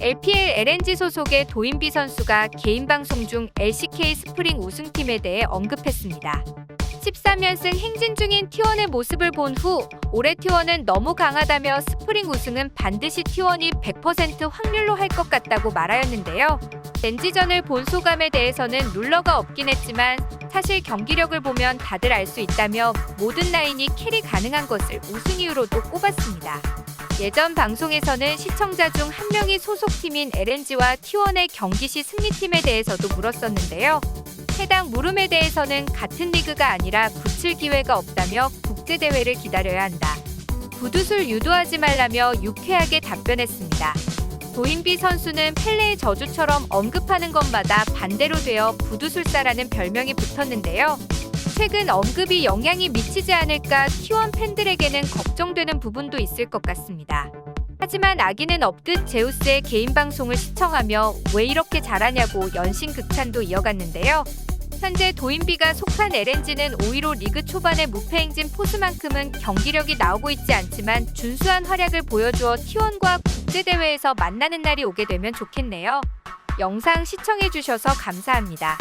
LPL LNG 소속의 도인비 선수가 개인 방송 중 LCK 스프링 우승팀에 대해 언급했습니다. 13연승 행진 중인 T1의 모습을 본 후 올해 T1은 너무 강하다며 스프링 우승은 반드시 T1이 100% 확률로 할 것 같다고 말하였는데요. 렌지전을 본 소감에 대해서는 룰러가 없긴 했지만 사실 경기력을 보면 다들 알 수 있다며 모든 라인이 캐리 가능한 것을 우승 이유로도 꼽았습니다. 예전 방송에서는 시청자 중 한 명이 소속팀인 LNG와 T1의 경기 시 승리팀에 대해서도 물었었는데요. 해당 물음에 대해서는 같은 리그가 아니라 붙일 기회가 없다며 국제대회를 기다려야 한다. 부두술 유도하지 말라며 유쾌하게 답변했습니다. 도인비 선수는 펠레의 저주처럼 언급하는 것마다 반대로 되어 부두술사라는 별명이 붙었는데요. 최근 언급이 영향이 미치지 않을까 T1 팬들에게는 걱정되는 부분도 있을 것 같습니다. 하지만 아기는 없듯 제우스의 개인 방송을 시청하며 왜 이렇게 잘하냐고 연신 극찬도 이어갔는데요. 현재 도인비가 속한 LNG는 5위로 리그 초반의 무패 행진 포수만큼은 경기력이 나오고 있지 않지만 준수한 활약을 보여주어 T1과 국제대회에서 만나는 날이 오게 되면 좋겠네요. 영상 시청해주셔서 감사합니다.